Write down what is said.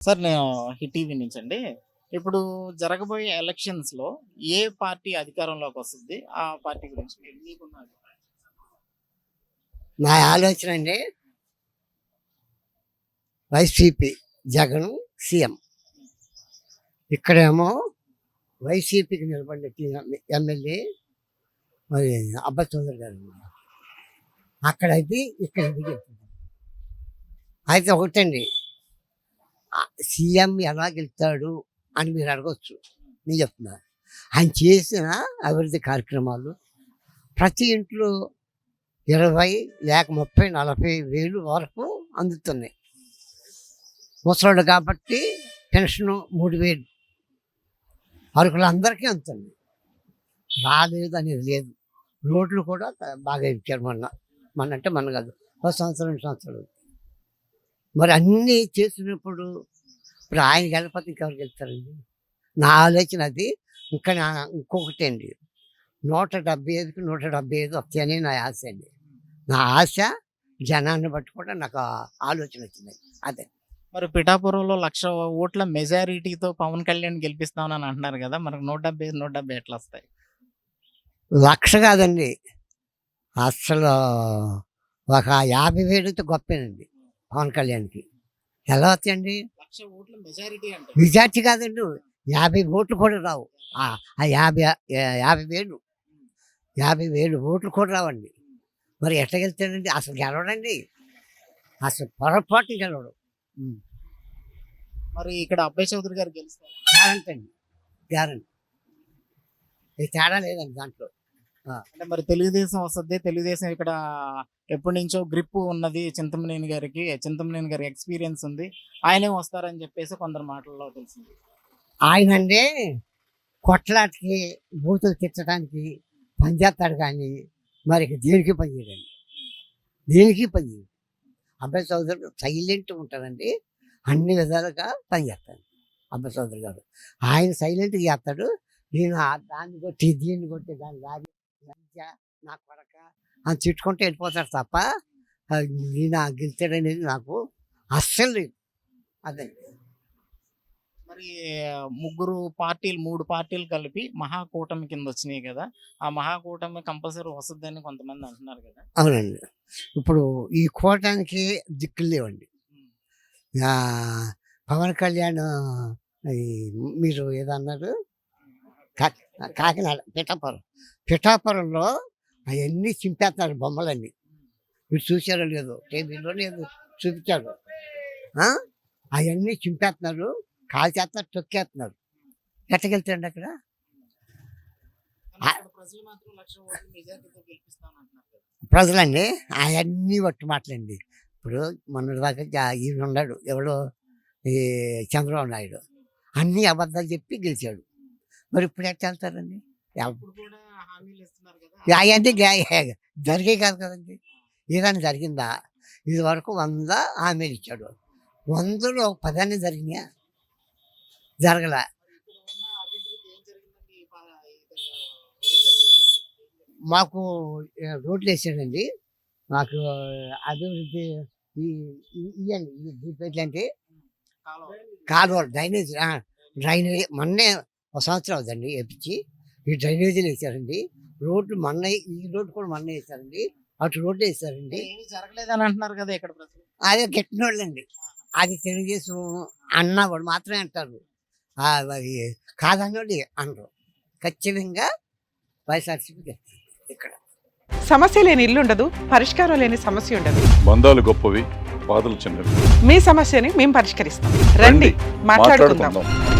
Sir నేను hit TV నుంచి అండి ఇప్పుడు జరగబోయే ఎలక్షన్స్లో ఏ పార్టీ అధికారంలోకి వస్తుంది? ఆ పార్టీ గురించి మీకున్న నా ఆలోచన అండి వైసీపీ జగన్ సీఎం. ఇక్కడేమో వైసీపీకి నిలబడిన ఎమ్మెల్యే మరి అబ్బా గారు అక్కడ అక్కడైతే ఇక్కడ అయితే ఒకటండి సీఎం ఎలా గెలుస్తాడు అని మీరు అడగచ్చు. నేను చెప్తున్నా. ఆయన చేసిన అభివృద్ధి కార్యక్రమాలు ప్రతి ఇంట్లో ఇరవై లేక ముప్పై నలభై వేలు వరకు అందుతున్నాయి. ముసలాడు కాబట్టి పెన్షన్ మూడు వేలు అరకులందరికీ అందుతుంది రాలేదు అనేది లేదు. రోడ్లు కూడా బాగా ఇచ్చారు మొన్న. మన అంటే మన కాదు. ఒక సంవత్సరం రెండు సంవత్సరాలు. మరి అన్నీ చేసినప్పుడు ఇప్పుడు ఆయన గెలపతి ఇంకెవరు గెలుస్తారండి నా ఆలోచన అది. ఇంకా నా ఇంకొకటి అండి. నూట డెబ్బై ఐదుకి నూట డెబ్బై ఐదు వస్తాయని నా ఆశ అండి. నా ఆశ జనాన్ని బట్టి కూడా నాకు ఆలోచన వచ్చింది. అదే. మరి పిఠాపురంలో లక్ష ఓట్ల మెజారిటీతో పవన్ కళ్యాణ్ గెలిపిస్తామని అంటున్నారు కదా మనకు నూట డెబ్బై ఐదు, నూట డెబ్బై ఎట్లా వస్తాయి? లక్ష కాదండి. అసలు ఒక యాభై వేలతో గొప్పేనండి. పవన్ కళ్యాణ్కి. ఎలా ఓట్ల మెజారిటీ కాదండి. యాభై ఓట్లు కూడా రావు. ఆ యాభై యాభై వేలు. యాభై వేలు ఓట్లు కూడా రావండి. మరి ఎట్లా గెలుస్తాడండి అసలు గెలవడండి. అసలు పొరపాటు గెలవడు. మరి ఇక్కడ అబ్బాయి చౌదరి గారు గెలుస్తారు? గ్యారంటీ అండి. గ్యారంటీ. తేడా లేదండి దాంట్లో. అంటే మరి తెలుగుదేశం వస్తుంది. తెలుగుదేశం ఇక్కడ ఎప్పటి నుంచో గ్రిప్ ఉన్నది చింతమనేని గారికి. చింతమనేని గారి ఎక్స్పీరియన్స్ ఉంది. ఆయనే వస్తారని చెప్పేసి కొందరు మాటల్లో తెలిసింది. ఆయన అంటే కొట్లాటకి బూతులు తిట్టడానికి పనిచేస్తాడు కానీ మరి దేనికి పని చేయడండి? దేనికి పని చేయడు? అబ్బాయి చౌదరి సైలెంట్ ఉంటాడండి అన్ని విధాలుగా పని చేస్తాడు అబ్బాయి చౌదరి గారు. ఆయన సైలెంట్గా చేస్తాడు. నేను దాన్ని కొట్టి దీన్ని కొట్టి దాన్ని లాగి లంచ, నా కొడక అని తిట్టుకుంటూ వెళ్ళిపోతాడు తప్ప ఈయన గెలిచాడనేది నాకు అస్సలు లేదు. అదే. మరి ముగ్గురు పార్టీలు మూడు పార్టీలు కలిపి మహాకూటమి కింద వచ్చినాయి కదా ఆ మహాకూటమి కంపల్సరీ వస్తుందని కొంతమంది అంటున్నారు కదా. అవునండి. ఇప్పుడు ఈ కోటానికి దిక్కులు లేవండి. పవన్ కళ్యాణ్ మీరు ఏదన్నారు? కాకినాడ పిఠాపురం. పిఠాపురంలో అవన్నీ చింపేస్తున్నారు బొమ్మలన్నీ. మీరు చూసారో లేదో టీవీలో లేదు చూపించాడు అవన్నీ చింపేస్తున్నారు కాల్చేస్తున్నారు తొక్కేస్తున్నారు. ఎట్టగెళ్తారండి అక్కడ? ప్రజలండి అవన్నీ వట్టు మాటలండి. ఇప్పుడు మొన్నటిదాకా ఈయన ఉన్నాడు ఎవడో ఈ చంద్రబాబు నాయుడు. అన్ని అబద్ధాలు చెప్పి గెలిచాడు. మరి ఇప్పుడు ఎట్లా వెళ్తారండి? గా- జరిగే కాదు కదండి. ఏదైనా జరిగిందా? ఇది వరకు వంద హామీలు ఇచ్చాడు. వందలో ఒక పదాన్ని జరిగినాయా? జరగలే. మాకు రోడ్లు వేసాడండి. మాకు అభివృద్ధి ఈ ఇవ్వండి దీపేట్లు అంటే కాలువ. డ్రైనేజ్ డ్రైనేజ్ మొన్నే ఒక సంవత్సరం అవుతుందండి వేపించి ఈ డ్రైనేజీలు వేసారండి. రోడ్లు మొన్న ఈ రోడ్డు కూడా మొన్న వేసారండి. అటు రోడ్డు వేసారండి. ఏమీ జరగలేదని అంటున్నారు కదా ఇక్కడ ప్రజలు. అదే గట్టినోళ్ళండి. అది తెలుగుదేశం అన్న వాడు మాత్రమే అంటారు. ఆ, అది కాదన్నోళ్ళు అనరు. ఖచ్చితంగా వైఎస్ఆర్సీపీ గెలుస్తుంది ఇక్కడ. సమస్య లేని ఇల్లు ఉండదు పరిష్కారం లేని సమస్య ఉండదు. బంధాలు గొప్పవి బాధలు చిన్నవి. మీ సమస్యని మేము పరిష్కరిస్తాం. రండి మాట్లాడుకుందాం. మాట్లాడుకుందాం.